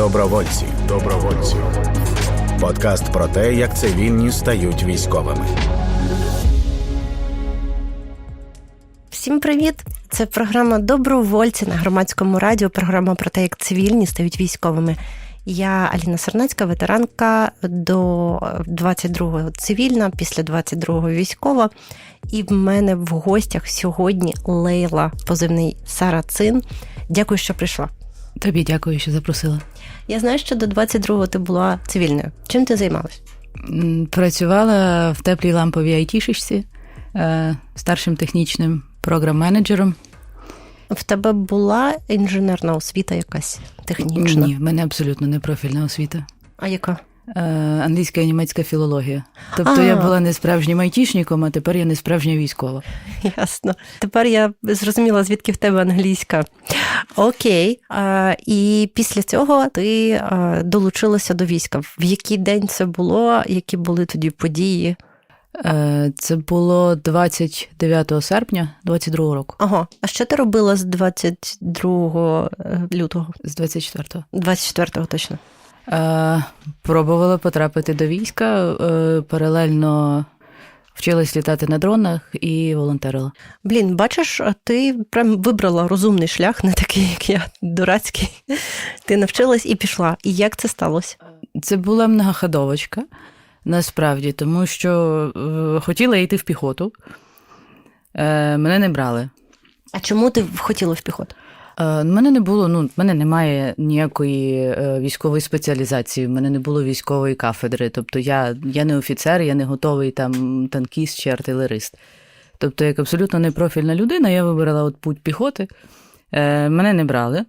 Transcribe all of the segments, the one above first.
Добровольці. Добровольці. Подкаст про те, як цивільні стають військовими. Всім привіт! Це програма Добровольці на громадському радіо. Програма про те, як цивільні стають військовими. Я Аліна Сарнацька, ветеранка до 22-го цивільна, після 22-го військова. І в мене в гостях сьогодні Лейла, позивний Сарацин. Дякую, що прийшла. Тобі дякую, що запросила. Я знаю, що до 22-го ти була цивільною. Чим ти займалась? Працювала в теплій ламповій айтішечці, е, старшим технічним програм-менеджером. В тебе була інженерна освіта якась технічна? Ні, в мене абсолютно не профільна освіта. А яка? Е, Англійська і німецька філологія. Тобто А. я була не справжнім айтішником, а тепер я не справжня військова. Ясно. Тепер я зрозуміла, звідки в тебе англійська. Окей. А, і після цього ти а, долучилася до війська. В який день це було? Які були тоді події? Е, Це було 29 серпня 22 року, Ага. А що ти робила з 22 лютого? з 24-го. 24-го точно. Е, Пробувала потрапити до війська, е, паралельно вчилась літати на дронах і волонтерила. Блін, бачиш, ти прям вибрала розумний шлях, не такий, як я, дурацький. Ти навчилась і пішла. І як це сталося? Це була многоходовочка, насправді, тому що е, хотіла йти в піхоту. Мене не брали. А чому ти хотіла в піхоту? Е, мене не було, ну, в мене немає ніякої е, військової спеціалізації, в мене не було військової кафедри. Тобто я, я не офіцер, я не готовий там танкіст чи артилерист. Тобто, як абсолютно непрофільна людина, я вибрала от путь піхоти, е, мене не брали.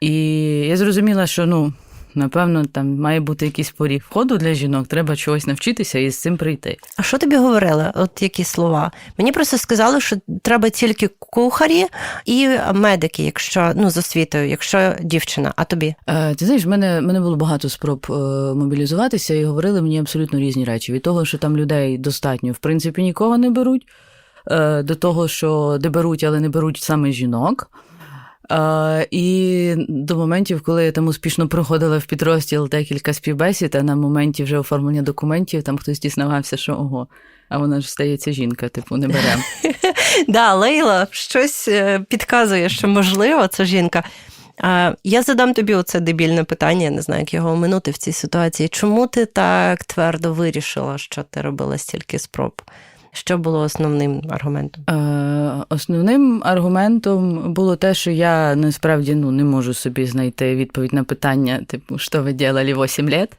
І я зрозуміла, що ну, напевно, там має бути якийсь поріг входу для жінок, треба чогось навчитися і з цим прийти. А що тобі говорили? От які слова? Мені просто сказали, що треба тільки кухарі і медики, якщо ну з освітою, якщо дівчина. А тобі? Е, Ти знаєш, в мене, в мене було багато спроб е, мобілізуватися і говорили мені абсолютно різні речі. Від того, що там людей достатньо, в принципі, нікого не беруть, е, до того, що де беруть, але не беруть саме жінок. Е, І до моментів, коли я там успішно проходила в підрозділ декілька співбесід, а на моменті вже оформлення документів там хтось дізнавався, що ого, а вона ж стається жінка, типу, не беремо. Да, Лейла щось е, підказує, що можливо, це жінка. Я задам тобі оце дебільне питання, я не знаю, як його оминути в цій ситуації. Чому ти так твердо вирішила, що ти робила стільки спроб? Що було основним аргументом? Е, Основним аргументом було те, що я насправді ну, не можу собі знайти відповідь на питання, типу, що ви робили 8 лет.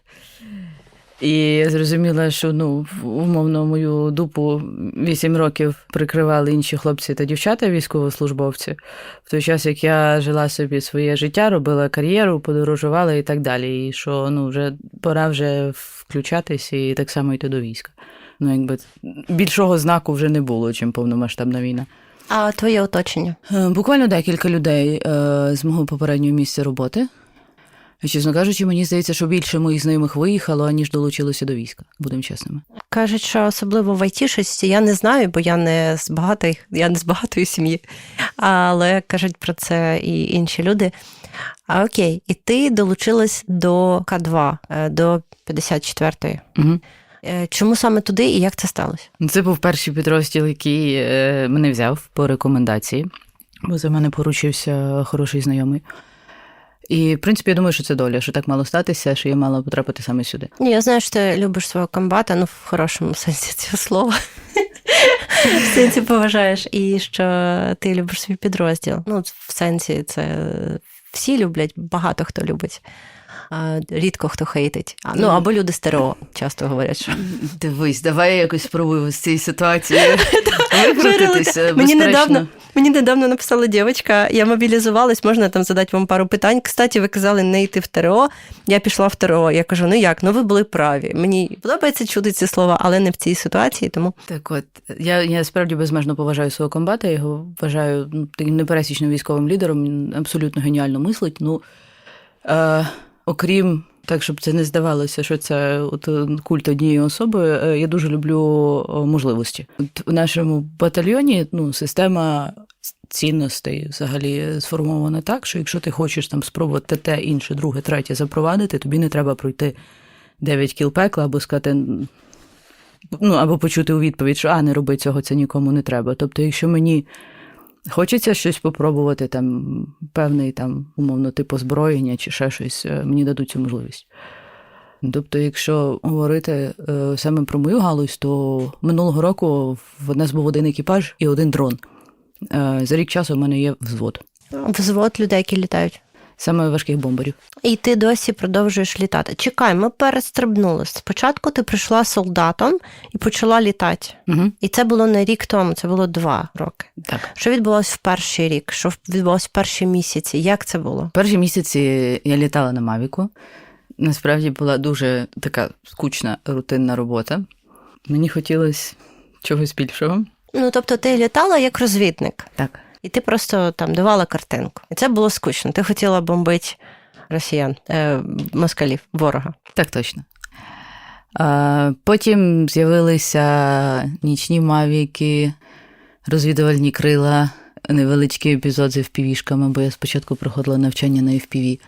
І я зрозуміла, що ну, умовно мою дупу 8 років прикривали інші хлопці та дівчата, військовослужбовці, в той час, як я жила собі своє життя, робила кар'єру, подорожувала і так далі. І що ну, вже пора вже включатись і так само йти до війська. Ну, якби більшого знаку вже не було, чим повномасштабна війна. А твоє оточення? Е, Буквально декілька людей е, з мого попереднього місця роботи. Чесно кажучи, мені здається, що більше моїх знайомих виїхало, аніж долучилося до війська, будемо чесними. Кажуть, що особливо в айтішості, я не знаю, бо я не з багатої, я не з багатої сім'ї, але кажуть про це і інші люди. А окей, і ти долучилась до К2, е, до 54-ї. Угу. Е, Чому саме туди і як це сталося? Це був перший підрозділ, який е, мене взяв по рекомендації, бо за мене поручився хороший знайомий. І, в принципі, я думаю, що це доля, що так мало статися, що я мала потрапити саме сюди. Ні, я знаю, що ти любиш свого комбата, ну в хорошому сенсі цього слова. В сенсі поважаєш, і що ти любиш свій підрозділ. Ну, в сенсі, це всі люблять, багато хто любить. Рідко хто хейтить. Ну або люди стерео часто говорять, що Дивись, давай я якось спробую з цієї ситуації Вирилити. Мені недавно, мені недавно написала дівчинка, я мобілізувалась, можна там задати вам пару питань. Кстати, ви казали не йти в ТРО. Я пішла в ТРО. Я кажу, ну як? Ну ви були праві. Мені подобається чути ці слова, але не в цій ситуації. Тому Так от, я, я справді безмежно поважаю свого комбата, я його вважаю ну, непересічним військовим лідером, абсолютно геніально мислить. Ну, е, окрім так, щоб це не здавалося, що це от е, культ однієї особи, е, я дуже люблю е, можливості. От в нашому батальйоні ну, система цінностей взагалі сформовано так, що якщо ти хочеш там спробувати те, інше, друге, третє запровадити, тобі не треба пройти 9 кіл пекла або сказати. Ну, або почути у відповідь, що а, не роби цього, це нікому не треба. Тобто, якщо мені хочеться щось попробувати, там певний там, умовно, тип озброєння чи ще щось, е, мені дадуть цю можливість. Тобто, якщо говорити е, саме про мою галузь, то минулого року в нас був один екіпаж і один дрон. Е, за рік часу в мене є взвод, Взвод людей, які літають. Саме важких бомберів. І ти досі продовжуєш літати. Чекай, ми перестрибнули. Спочатку ти прийшла солдатом і почала літати. Угу. І це було не рік тому, це було два роки. Так. Що відбулося в перший рік? Що відбулося в перші місяці? Як це було? Перші місяці я літала на Мавіку. Насправді була дуже така скучна рутинна робота. Мені хотілося чогось більшого. Ну тобто, ти літала як розвідник, Так. І ти просто там давала картинку. І це було скучно. Ти хотіла бомбити росіян, е, москалів, ворога. Так точно. Потім з'явилися нічні мавіки, розвідувальні крила, невеличкі епізоди з впівішками, бо я спочатку проходила навчання на FPV.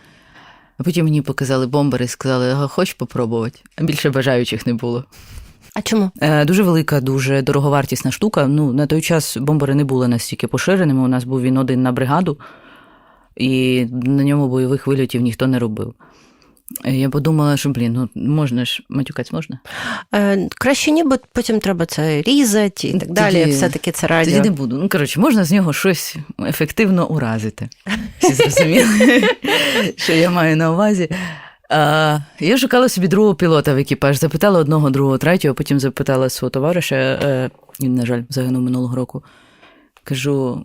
А потім мені показали бомбери і сказали, а хочеш попробувати? А більше бажаючих не було. А чому? Е, Дуже велика, дуже дороговартісна штука. Ну, на той час бомбери не були настільки поширеними. У нас був він один на бригаду, і на ньому бойових вильотів ніхто не робив. Я подумала, що блін, ну можна ж матюкаць можна? Е, краще ні, бо потім треба це різати і так Тоді- далі. Все-таки це радіо. Тоді не буду. Ну коротше, можна з нього щось ефективно уразити. Всі зрозуміли, що я маю на увазі. А, я шукала собі другого пілота в екіпаж, запитала одного, другого, третього, потім запитала свого товариша, е, він, на жаль, загинув минулого року. Кажу: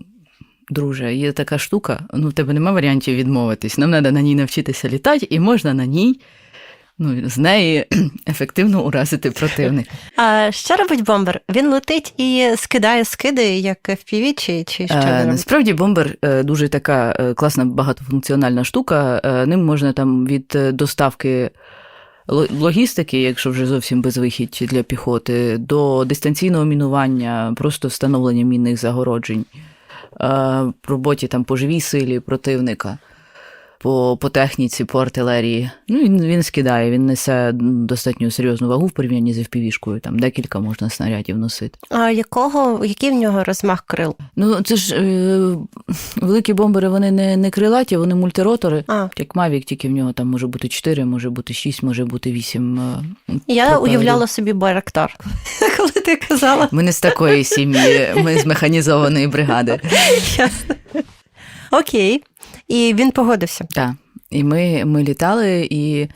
друже, є така штука, ну в тебе нема варіантів відмовитись. Нам треба на ній навчитися літати, і можна на ній, ну, з неї ефективно уразити противника. А що робить бомбер? Він летить і скидає скиди, як FPV, чи, чи що Е, він робить? Насправді бомбер е, дуже така е, класна багатофункціональна штука. Е, Ним можна там від е, доставки логістики, якщо вже зовсім безвихідь для піхоти, до дистанційного мінування, просто встановлення мінних загороджень, е, роботі там по живій силі противника. По, по техніці, по артилерії. Ну, він, він скидає, він несе достатньо серйозну вагу в порівнянні з FPV-шкою, там декілька можна снарядів носити. А якого, який в нього розмах крил? Ну, це ж е, великі бомбери, вони не, не крилаті, вони мультиротори. А. Як Мавік, тільки в нього там може бути 4, може бути 6, може бути 8. е, Я пропелерів. уявляла собі Байрактар, коли ти казала. Ми не з такої сім'ї, ми з механізованої бригади. Ясно. Окей. І він погодився. Так. І ми, ми літали, і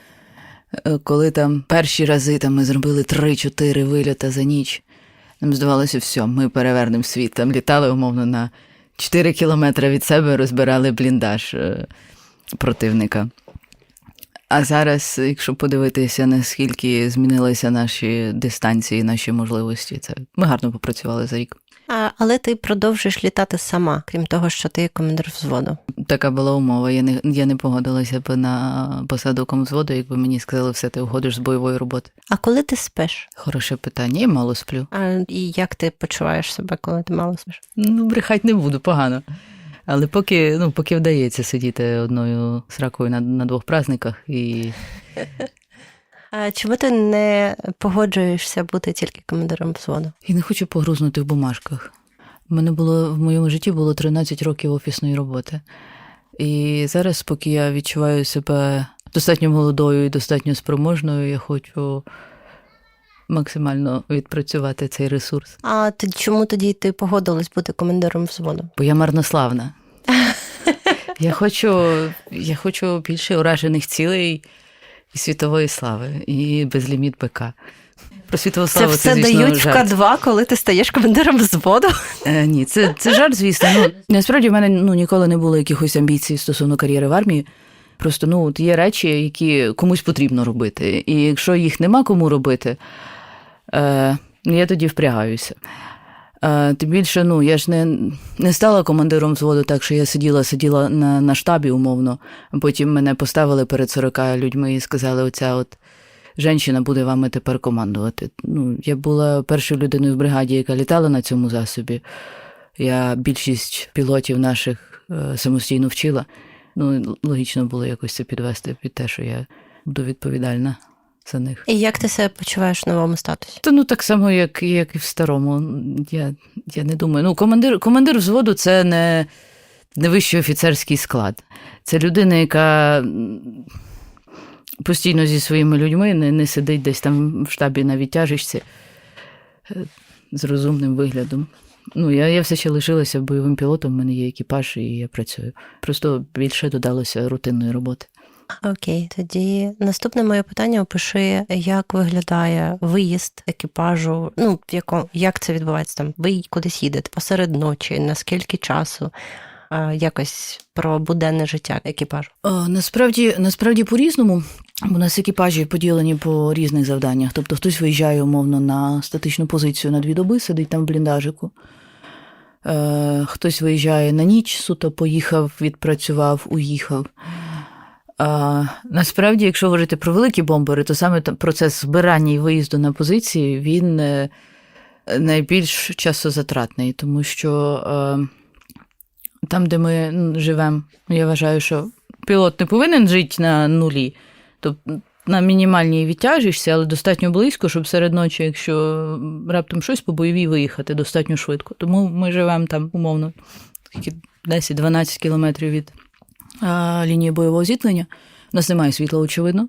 е, коли там перші рази там, ми зробили 3-4 вильота за ніч, нам здавалося, все, ми перевернемо світ. Там літали, умовно, на 4 кілометри від себе, розбирали бліндаж е, противника. А зараз, якщо подивитися, наскільки змінилися наші дистанції, наші можливості, це ми гарно попрацювали за рік. А, але ти продовжуєш літати сама, крім того, що ти командир взводу. Така була умова. Я не, я не погодилася б на посаду комзводу, якби мені сказали, все, ти уходиш з бойової роботи. А коли ти спиш? Хороше питання, я мало сплю. А, і як ти почуваєш себе, коли ти мало спиш? Ну, брехать не буду, погано. Але поки, ну, поки вдається сидіти одною сракою на, на двох праздниках і А чому ти не погоджуєшся бути тільки командиром взводу? І не хочу погрузнути в бумажках. У мене було в моєму житті було 13 років офісної роботи. І зараз, поки я відчуваю себе достатньо молодою і достатньо спроможною, я хочу максимально відпрацювати цей ресурс. А ти чому тоді ти погодилась бути командиром взводу? Бо я марнославна. Я хочу, я хочу більше уражених цілей і світової слави, і безліміт БК. Про світову Це славу все звісно, дають в. К2, коли ти стаєш командиром взводу. Е, ні, це, це жарт, звісно. Ну, насправді в мене ну, ніколи не було якихось амбіцій стосовно кар'єри в армії. Просто ну, от є речі, які комусь потрібно робити. І якщо їх нема кому робити, е, я тоді впрягаюся. Е, тим більше, ну, я ж не, не стала командиром взводу, так що я сиділа, сиділа на, на штабі умовно, потім мене поставили перед 40 людьми і сказали: оця от жінка буде вами тепер командувати. Ну, я була першою людиною в бригаді, яка літала на цьому засобі. Я більшість пілотів наших е, самостійно вчила. Ну, логічно було якось це підвести під те, що я буду відповідальна за них. І як ти себе почуваєш в новому статусі? Та ну так само, як, як і в старому. Я, я не думаю. Ну, командир, командир взводу це не, не вищий офіцерський склад. Це людина, яка постійно зі своїми людьми не, не сидить десь там в штабі на відтяжечці е, з розумним виглядом. Ну, я, я все ще лишилася бойовим пілотом, в мене є екіпаж, і я працюю. Просто більше додалося рутинної роботи. Окей, тоді наступне моє питання опиши, як виглядає виїзд екіпажу. Ну, в якому як це відбувається там? Ви кудись їдете посеред ночі, наскільки часу? Якось про буденне життя екіпажу. О, насправді, насправді по-різному. У нас екіпажі поділені по різних завданнях. Тобто хтось виїжджає умовно на статичну позицію на дві доби, сидить там в бліндажику. Е, хтось виїжджає на ніч, суто поїхав, відпрацював, уїхав. А, насправді, якщо говорити про великі бомбери, то саме процес збирання і виїзду на позиції він е, найбільш часозатратний, тому що е, там, де ми живемо, я вважаю, що пілот не повинен жити на нулі, тобто на мінімальній відтяжишся, але достатньо близько, щоб серед ночі, якщо раптом щось по бойовій виїхати достатньо швидко. Тому ми живемо там умовно скільки, 10-12 кілометрів від а, лінії бойового зіткнення. У нас немає світла, очевидно.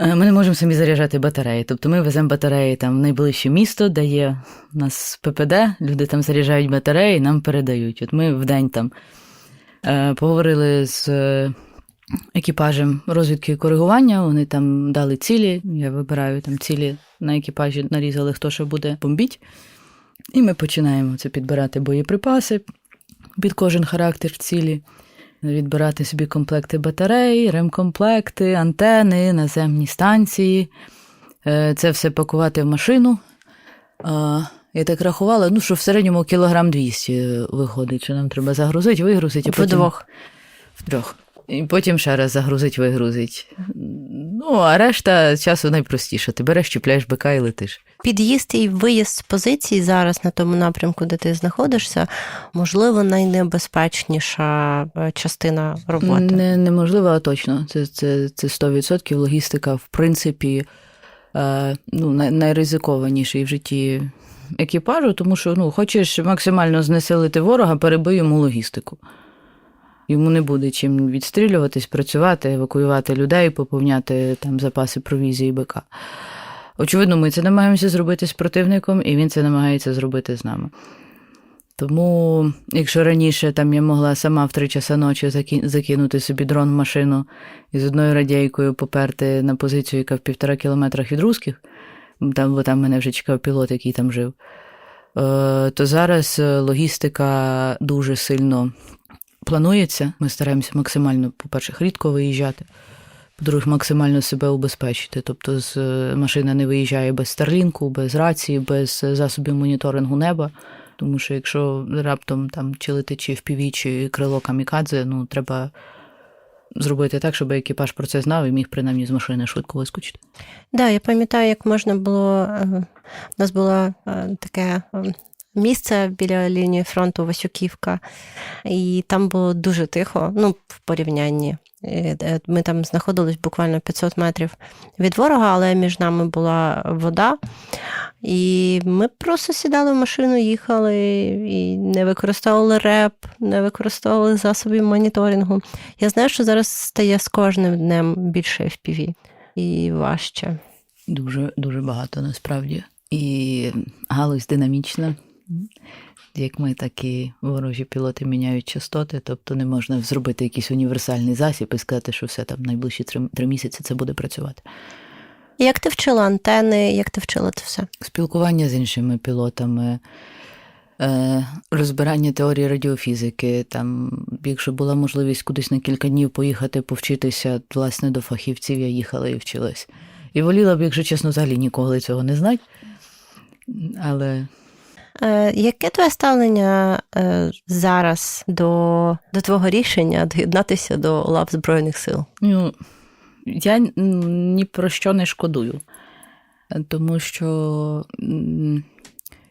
Е, Ми не можемо самі заряджати батареї. Тобто ми веземо батареї там в найближче місто, де є у нас ППД, люди там заряджають батареї, нам передають. От ми в день там е, поговорили з е, екіпажем розвідки і коригування. Вони там дали цілі. Я вибираю там цілі на екіпажі, нарізали, хто що буде бомбіть. І ми починаємо це підбирати боєприпаси під кожен характер цілі відбирати собі комплекти батарей, ремкомплекти, антени, наземні станції. Е, Це все пакувати в машину. Я так рахувала, ну, що в середньому кілограм 200 виходить, що нам треба загрузити, вигрузити. Вдвох. потім-. Втрьох. І потім ще раз загрузить, вигрузить. Ну, а решта часу найпростіше. Ти береш, чіпляєш бика і летиш. Під'їзд і виїзд з позиції зараз на тому напрямку, де ти знаходишся, можливо, найнебезпечніша е, частина роботи. Не, неможливо, а точно. Це, це, це 100%. Логістика, в принципі, е, ну, най, найризикованіший в житті екіпажу, тому що ну, хочеш максимально знеселити ворога, перебий йому логістику. Йому не буде чим відстрілюватись, працювати, евакуювати людей, поповняти там запаси провізії БК. Очевидно, ми це намагаємося зробити з противником, і він це намагається зробити з нами. Тому, якщо раніше там я могла сама в три часа ночі закинути собі дрон в машину і з одною радійкою поперти на позицію, яка в півтора кілометрах від русських, там, бо там мене вже чекав пілот, який там жив, е, то зараз е, логістика дуже сильно планується. Ми стараємося максимально, по-перше, рідко виїжджати. По-друге, максимально себе убезпечити. Тобто з е, машина не виїжджає без старлінку, без рації, без е, засобів моніторингу неба. Тому що якщо раптом там чи летить чи FPV, чи крило камікадзе, ну треба зробити так, щоб екіпаж про це знав і міг принаймні з машини швидко вискочити. Да, я пам'ятаю, як можна було. е, У нас було е, таке е, місце біля лінії фронту Васюківка, і там було дуже тихо, ну, в порівнянні. Е, Ми там знаходились буквально 500 метрів від ворога, але між нами була вода. І ми просто сідали в машину, їхали і не використовували реп, не використовували засоби моніторингу. Я знаю, що зараз стає з кожним днем більше FPV і важче. Дуже дуже багато насправді. І галузь динамічна. Як ми, так і ворожі пілоти міняють частоти, тобто не можна зробити якийсь універсальний засіб і сказати, що все там найближчі три, три місяці це буде працювати. Як ти вчила антени, як ти вчила це все? Спілкування з іншими пілотами, е, розбирання теорії радіофізики. Там, якщо була можливість кудись на кілька днів поїхати повчитися, власне, до фахівців я їхала і вчилась. І воліла б, якщо чесно, взагалі ніколи цього не знати. Але яке твоє ставлення е, зараз до, до твого рішення доєднатися до лав Збройних сил? ну, я ні про що не шкодую. Тому що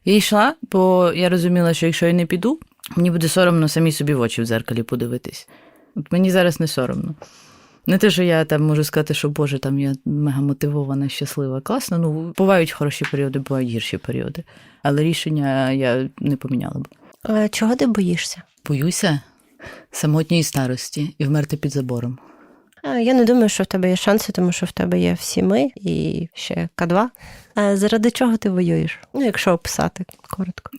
Я йшла, бо я розуміла, що якщо я не піду, мені буде соромно самі собі в очі в дзеркалі подивитись. От мені зараз не соромно. Не те, що я там можу сказати, що Боже, там я мега мотивована, щаслива, класно. Ну, бувають хороші періоди, бувають гірші періоди. Але рішення я не поміняла б. А чого ти боїшся? Боюся самотньої старості і вмерти під забором. А, Я не думаю, що в тебе є шанси, тому що в тебе є всі ми і ще К2. А заради чого ти воюєш? Ну, якщо описати коротко.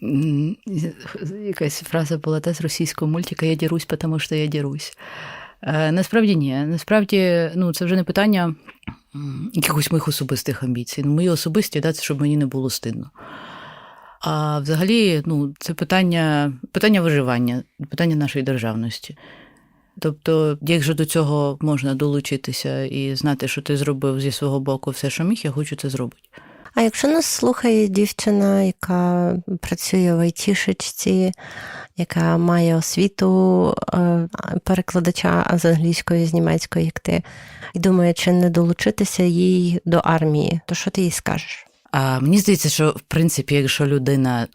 Якась фраза була та з російського мультика Я дірусь, тому що я дірусь. Е, Насправді ні. Насправді, ну, це вже не питання якихось моїх особистих амбіцій. Ну, мої особисті, да, це щоб мені не було стидно. А взагалі, ну, це питання, питання виживання, питання нашої державності. Тобто, якщо до цього можна долучитися і знати, що ти зробив зі свого боку все, що міг, я хочу це зробити. А якщо нас слухає дівчина, яка працює в айтішечці, яка має освіту е, перекладача з англійської, з німецької, як ти, і думає, чи не долучитися їй до армії, то що ти їй скажеш? А мені здається, що в принципі, якщо людина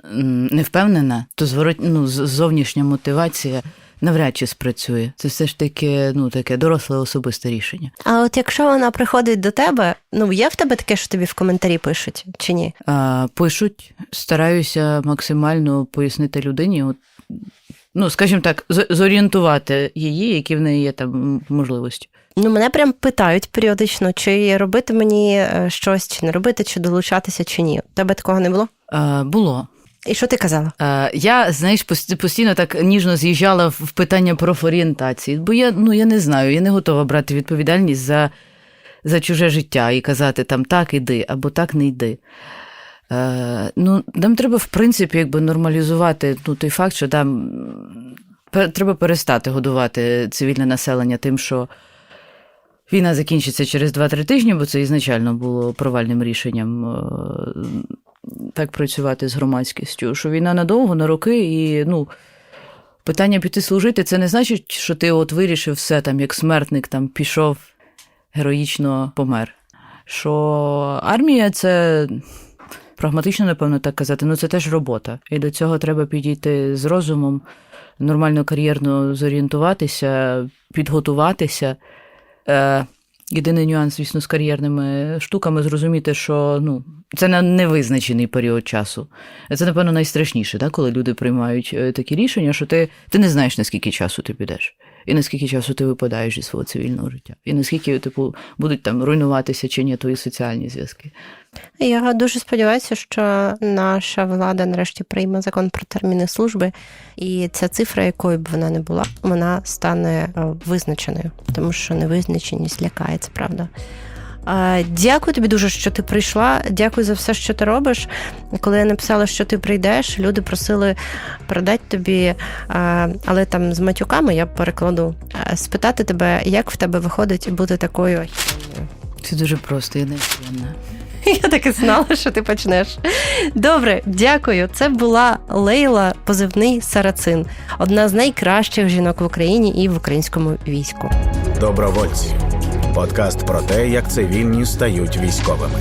не впевнена, то зворот, ну, зовнішня мотивація навряд чи спрацює. Це все ж таки ну, таке доросле особисте рішення. А от якщо вона приходить до тебе, ну є в тебе таке, що тобі в коментарі пишуть, чи ні? А, пишуть, стараюся максимально пояснити людині, от, ну, скажімо так, зорієнтувати її, які в неї є там можливості. Ну, мене прям питають періодично, чи робити мені е, щось, чи не робити, чи долучатися, чи ні. Тебе такого не було? А, було. І що ти казала? Е, Я, знаєш, постійно так ніжно з'їжджала в питання профорієнтації, бо я, ну, я не знаю, я не готова брати відповідальність за, за чуже життя і казати там так іди або так не йди. Е, ну, нам треба, в принципі, якби нормалізувати ну, той факт, що там треба перестати годувати цивільне населення тим, що війна закінчиться через 2-3 тижні, бо це ізначально було провальним рішенням е, так працювати з громадськістю, що війна надовго, на роки, і ну, питання піти служити це не значить, що ти от вирішив все там, як смертник там пішов, героїчно помер. Що армія це прагматично, напевно, так казати, ну це теж робота. І до цього треба підійти з розумом, нормально кар'єрно зорієнтуватися, підготуватися. Е, Єдиний нюанс, звісно, з кар'єрними штуками зрозуміти, що ну, це на невизначений період часу. Це, напевно, найстрашніше, да, коли люди приймають е, такі рішення, що ти, ти не знаєш, наскільки часу ти підеш, і наскільки часу ти випадаєш зі свого цивільного життя, і наскільки типу, будуть там руйнуватися чи ні твої соціальні зв'язки. Я дуже сподіваюся, що наша влада нарешті прийме закон про терміни служби, і ця цифра, якою б вона не була, вона стане е, визначеною, тому що невизначеність лякає, це правда. Дякую тобі дуже, що ти прийшла. Дякую за все, що ти робиш. Коли я написала, що ти прийдеш, люди просили передати тобі, але там з матюками я перекладу, спитати тебе, як в тебе виходить бути такою. Це дуже просто, я не. Я так і знала, що ти почнеш. Добре, дякую. Це була Лейла, позивний Сарацин, одна з найкращих жінок в Україні і в українському війську. Добровольці. Подкаст про те, як цивільні стають військовими.